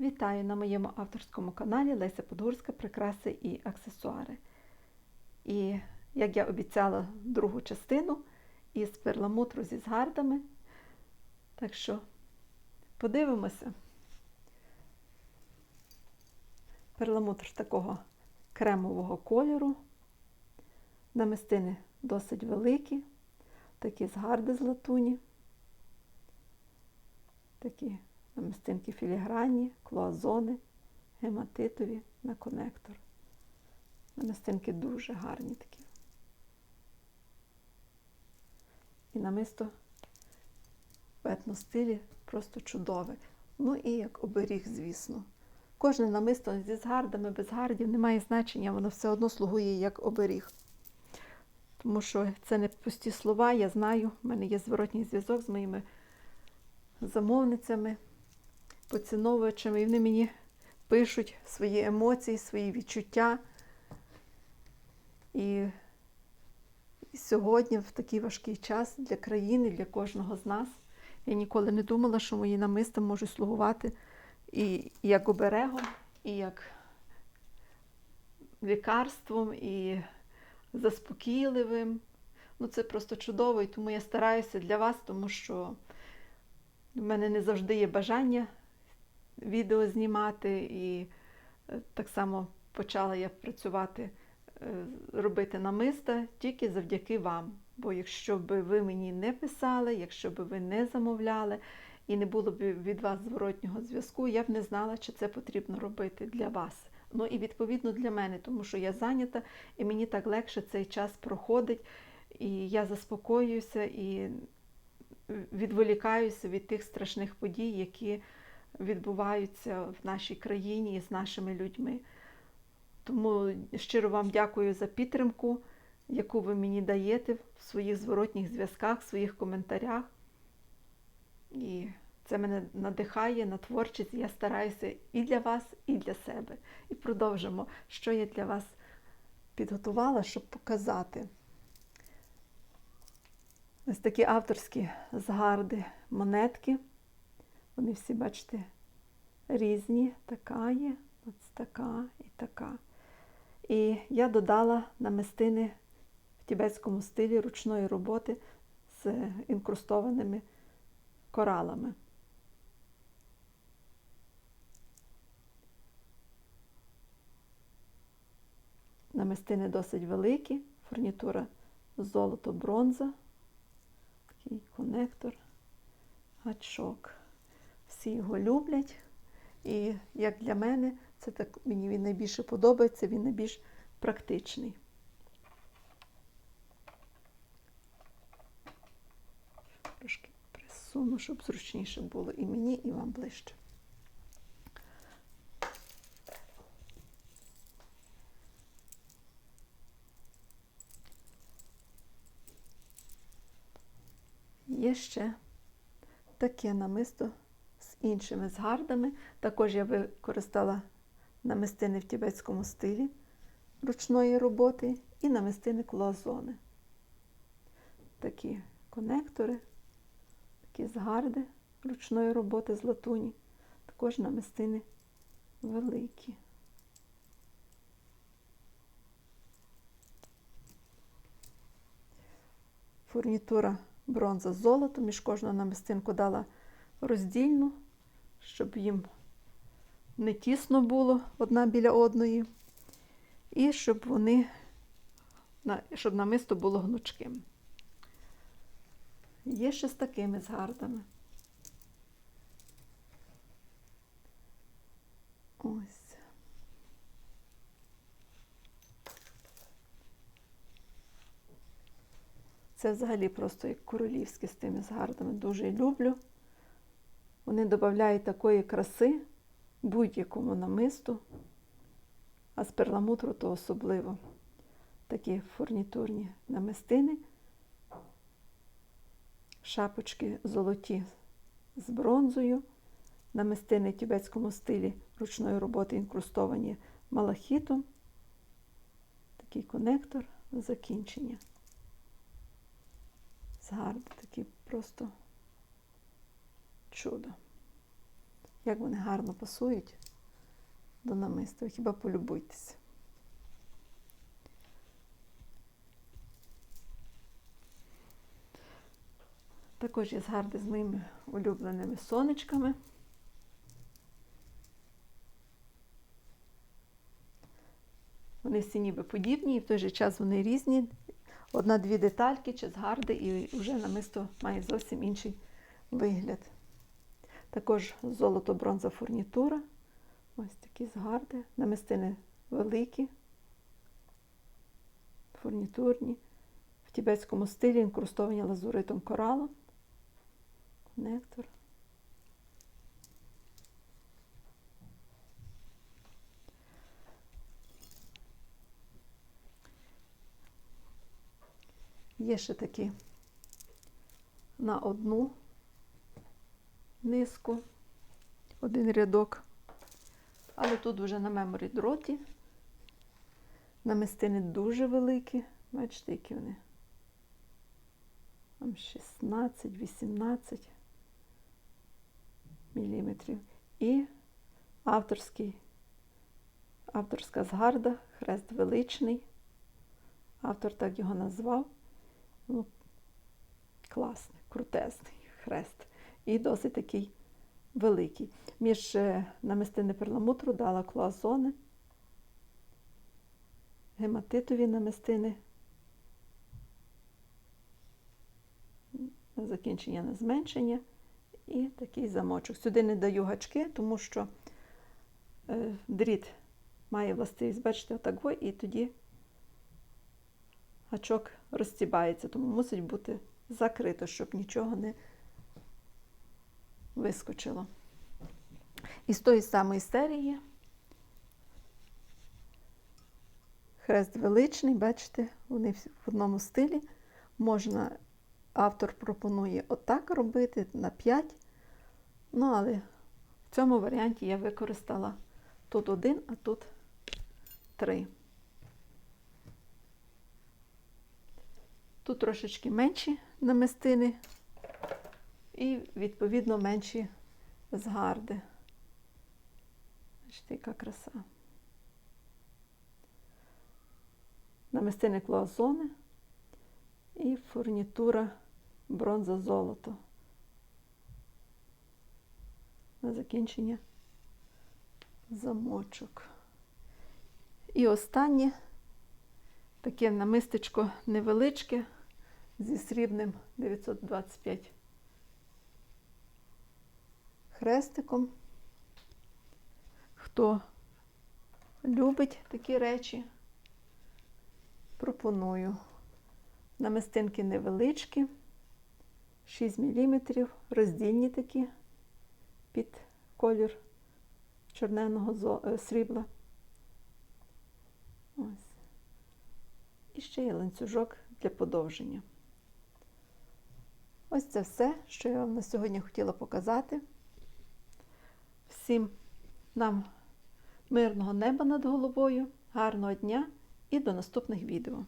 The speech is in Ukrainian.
Вітаю на моєму авторському каналі Леся Подгурська Прикраси і аксесуари. І як я обіцяла другу частину із перламутру зі згардами. Так що подивимося. Перламутр такого кремового кольору. Намистини досить великі, такі згарди з латуні, такі намистинки філігранні, клоазони, гематитові на конектор. Намистинки дуже гарні такі. І намисто в етностилі просто чудове. Ну і як оберіг, звісно. Кожне намисто зі згардами, без гардів не має значення, воно все одно слугує як оберіг. Тому що це не пусті слова, я знаю, в мене є зворотній зв'язок з моїми замовницями, поціновувачами, і вони мені пишуть свої емоції, свої відчуття. І сьогодні, в такий важкий час для країни, для кожного з нас, я ніколи не думала, що мої намиста можуть слугувати і як оберегом, і як лікарством, і заспокійливим. Ну, це просто чудово, і тому я стараюся для вас, тому що в мене не завжди є бажання відео знімати, і так само почала я працювати, робити намиста тільки завдяки вам. Бо якщо б ви мені не писали, якщо б ви не замовляли і не було б від вас зворотнього зв'язку, я б не знала, чи це потрібно робити для вас. Ну і відповідно для мене, тому що я зайнята, і мені так легше цей час проходить, і я заспокоююся і відволікаюся від тих страшних подій, які відбуваються в нашій країні і з нашими людьми. Тому щиро вам дякую за підтримку, яку ви мені даєте в своїх зворотніх зв'язках, в своїх коментарях. І це мене надихає на творчість. Я стараюся і для вас, і для себе. І продовжимо, що я для вас підготувала, щоб показати. Ось такі авторські згарди монетки. Вони всі, бачите, різні. Така є, ось така і така. І я додала намистини в тібетському стилі ручної роботи з інкрустованими коралами. Намистини досить великі, фурнітура золото-бронза, такий конектор, гачок. Всі його люблять. І як для мене, це так мені він найбільше подобається, він найбільш практичний. Трошки присуну, щоб зручніше було і мені, і вам ближче. Є ще таке намисто з іншими згардами. Також я використала намистини в тібетському стилі ручної роботи і намистини клоазони. Такі конектори, такі згарди ручної роботи з латуні, також намистини великі. Фурнітура бронза з золотом, між кожну намистинку дала роздільну, щоб їм не тісно було одна біля одної, і щоб вони, щоб намисто було гнучким. Є ще з такими згардами. Ось. Це взагалі просто як королівські з тими згардами. Дуже люблю. Вони додають такої краси будь-якому намисту, а з перламутру то особливо. Такі фурнітурні намистини, шапочки золоті з бронзою, намистини в тібетському стилі ручної роботи інкрустовані малахітом, такий конектор закінчення. Згарди такі просто чудо. Як вони гарно пасують до намиста. Ви Хіба полюбуйтесь. Також є згарди з моїми улюбленими сонечками. Вони всі ніби подібні, і в той же час вони різні. Одна-дві детальки чи згарди, і вже намисто має зовсім інший вигляд. Також золото-бронза фурнітура. Ось такі згарди. Намистини великі, фурнітурні. В тібетському стилі інкрустовані лазуритом коралом. Нектор. Є ще такі на одну низку, один рядок. Але тут вже на меморі дроті. Намистини дуже великі. Бачите, які вони. Там 16-18 міліметрів. І авторський, авторська згарда, хрест величний. Автор так його назвав. Ну, класний, крутезний хрест. І досить такий великий. Між е, намистини перламутру дала клоазони, гематитові намистини. Закінчення на зменшення і такий замочок. Сюди не даю гачки, тому що е, дріт має властивість, бачите, отак, і тоді гачок розстібається, тому мусить бути закрито, щоб нічого не вискочило. І з тої самої серії хрест величний, бачите, вони в одному стилі. Можна, автор пропонує отак робити на 5. Ну, але в цьому варіанті я використала тут один, а тут три. Тут трошечки менші намистини і, відповідно, менші згарди. Бачите, яка краса. Намистини клоазони і фурнітура бронза золото. На закінчення замочок. І останнє таке намистечко невеличке зі срібним 925 хрестиком. Хто любить такі речі, пропоную. Намистинки невеличкі, 6 мм, роздільні такі під колір чорненого е, срібла. Ось. І ще є ланцюжок для подовження. Ось це все, що я вам на сьогодні хотіла показати. Всім нам мирного неба над головою, гарного дня і до наступних відео.